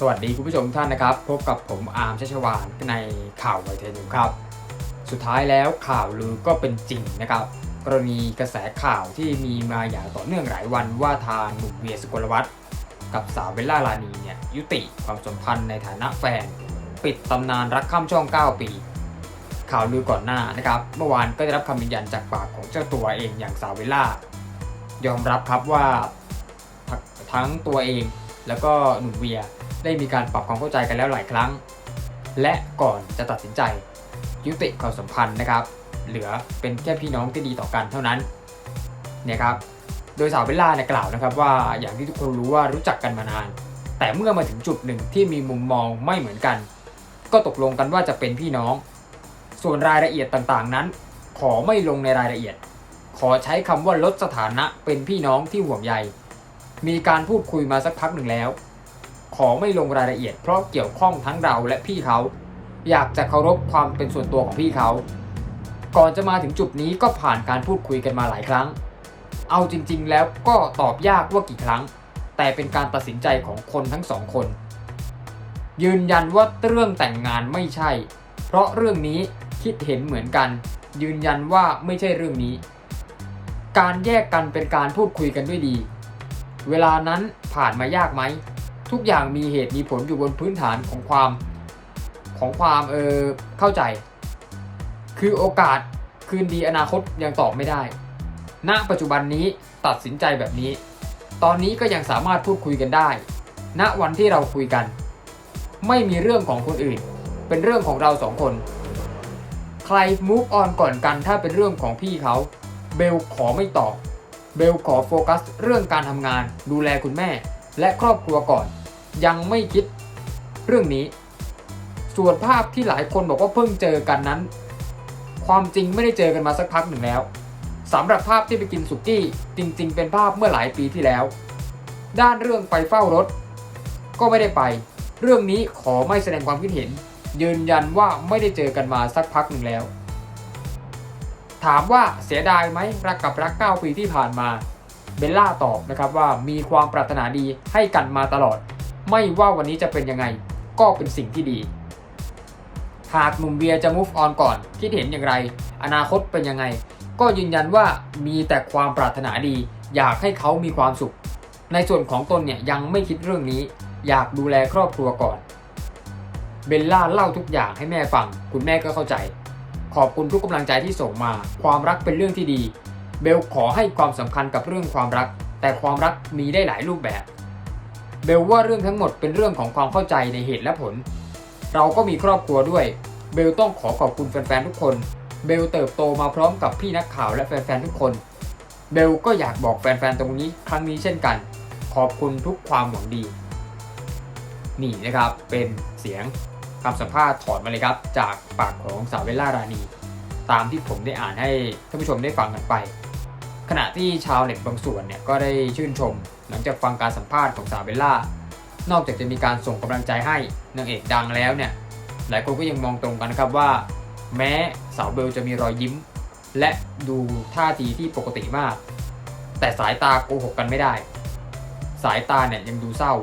สวัสดีคุณผู้ชมทุกท่านนะครับ พบกับผมอาร์มชัชวานในข่าวไวเทนิวครับ สุดท้ายแล้วข่าวลือก็เป็นจริงนะครับ กรณีกระแสข่าวที่มีมาอย่างต่อเนื่องหลายวันว่าทางหนุ่มเวียสุกลวัฒน์กับสาวเบลล่าลานีเนี่ยยุติความสัมพันธ์ในฐานะแฟน ปิดตำนานรักข้ามช่อง 9 ปี ข่าวลือก่อนหน้านะครับ เมื่อวานก็ได้รับคำยืนยันจากปากของเจ้าตัวเองอย่างสาวเบลล่ายอมรับครับว่าทั้งตัวเองแล้วก็หนุ่มเวีย ได้มีการปรับความเข้าใจกันแล้วหลายครั้ง และก่อนจะตัดสินใจ ยุติความสัมพันธ์นะครับ เหลือเป็นแค่พี่น้องที่ดีต่อกันเท่านั้นเนี่ยครับโดยสาวเบลล่าเนี่ยกล่าวนะครับว่าอย่างที่ทุกคนรู้ว่ารู้จักกันมานาน แต่เมื่อมาถึงจุดหนึ่งที่มีมุมมองไม่เหมือนกัน ก็ตกลงกันว่าจะเป็นพี่น้อง ส่วนรายละเอียดต่างๆนั้น ขอไม่ลงในรายละเอียด ขอใช้คำว่าลดสถานะเป็นพี่น้องที่ห่วงใยมีการพูดคุยมาสักพักหนึ่งแล้ว ขอไม่ลงรายละเอียดเพราะเกี่ยวข้องทั้งเราและพี่เขา อยากจะเคารพความเป็นส่วนตัวของพี่เขา ก่อนจะมาถึงจุดนี้ก็ผ่านการพูดคุยกันมาหลายครั้ง เอาจริง ๆ แล้วก็ตอบยากว่ากี่ครั้ง แต่เป็นการตัดสินใจของคนทั้งสองคน ยืนยันว่าเรื่องแต่งงานไม่ใช่ เพราะเรื่องนี้คิดเห็นเหมือนกัน ยืนยันว่าไม่ใช่เรื่องนี้ การแยกกันเป็นการพูดคุยกันด้วยดี เวลานั้นผ่านมายากไหม ทุกอย่างมีเหตุมีผลอยู่บนพื้นฐานของความของความเออเข้าใจ คือโอกาสคืนดีอนาคตยังตอบไม่ได้ ณ ปัจจุบันนี้ตัดสินใจแบบนี้ ตอนนี้ก็ยังสามารถพูดคุยกันได้ ณ วันที่เราคุยกัน ไม่มีเรื่องของคนอื่น เป็นเรื่องของเราสองคน ใคร move on ก่อนกันถ้าเป็นเรื่องของพี่เขา เบลขอไม่ตอบ เบลขอโฟกัสเรื่องการทำงาน ดูแลคุณแม่ และครอบครัวก่อน ยังไม่คิดเรื่องนี้ ส่วนภาพที่หลายคนบอกว่าเพิ่งเจอกันนั้น ความจริงไม่ได้เจอกันมาสักพักหนึ่งแล้วสำหรับภาพที่ไปกินสุกี้จริง ๆ เป็นภาพเมื่อหลายปีที่แล้ว ด้านเรื่องไปเฝ้ารถ ก็ไม่ได้ไป เรื่องนี้ขอไม่แสดงความคิดเห็น ยืนยันว่าไม่ได้เจอกันมาสักพักหนึ่งแล้ว ถามว่าเสียดายไหมรักกับรัก 9 ปีที่ผ่านมา เบลล่าตอบนะครับว่ามีความปรารถนาดีให้กันมาตลอด ไม่ว่าวันนี้จะเป็นยังไง ก็เป็นสิ่งที่ดี หากหนุ่มเบียร์จะ move on ก่อน คิดเห็นอย่างไร อนาคตเป็นยังไง ก็ยืนยันว่ามีแต่ความปรารถนาดี อยากให้เขามีความสุข ในส่วนของตนเนี่ยยังไม่คิดเรื่องนี้ อยากดูแลครอบครัวก่อนเบลล่าเล่าทุกอย่างให้แม่ฟัง คุณแม่ก็เข้าใจ ขอบคุณทุกกำลังใจที่ส่งมา ความรักเป็นเรื่องที่ดี เบลขอให้ความสำคัญกับเรื่องความรัก แต่ความรักมีได้หลายรูปแบบ เบลว่าเรื่องทั้งหมดเป็นเรื่องของความเข้าใจในเหตุและผล เราก็มีครอบครัวด้วย เบลต้องขอขอบคุณแฟนๆทุกคน เบลเติบโตมาพร้อมกับพี่นักข่าวและแฟนๆทุกคน เบลก็อยากบอกแฟนๆตรงนี้ครั้งนี้เช่นกัน ขอบคุณทุกความหวังดี นี่นะครับเป็นเสียงคำสัมภาษณ์ถอดมาเลยครับ จากปากของสาวเบลล่ารานีตามที่ผมได้อ่านให้ท่านผู้ชมได้ฟังกันไป ขณะที่ชาวเน็ตบางส่วนเนี่ยก็ได้ชื่นชม หลังจากฟังการสัมภาษณ์ของสาวเบลล่านอกจากจะมีการส่งกำลังใจให้นางเอกดังแล้วเนี่ยหลายคนก็ยังมองตรงกันนะครับว่า แม้สาวเบลจะมีรอยยิ้ม และดูท่าทีที่ปกติมาก แต่สายตาโกหกกันไม่ได้ สายตาเนี่ยยังดูเศร้า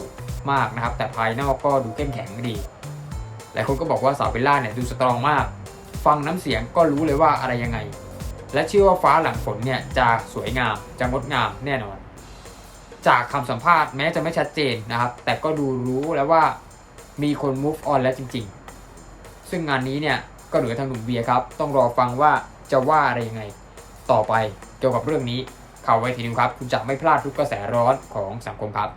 มากนะครับ แต่ภายนอกก็ดูเข้มแข็งดีหลายคนก็บอกว่าสาวเบลล่าเนี่ยดูสตรองมาก ฟังน้ำเสียงก็รู้เลยว่าอะไรยังไง และเชื่อว่าฟ้าหลังฝนเนี่ยจะสวยงามจะงดงามแน่นอน จากคำสัมภาษณ์แม้จะไม่ชัดเจนนะครับ แต่ก็ดูรู้แล้วว่ามีคน move on แล้วจริง ๆ ซึ่งงานนี้เนี่ยก็เหลือทางหนุ่มเบียร์ครับ ต้องรอฟังว่าจะว่าอะไรยังไง ต่อไปเกี่ยวกับเรื่องนี้ข่าวไว้ทีนึงครับ คุณจะไม่พลาดทุกกระแสร้อนของสังคมครับ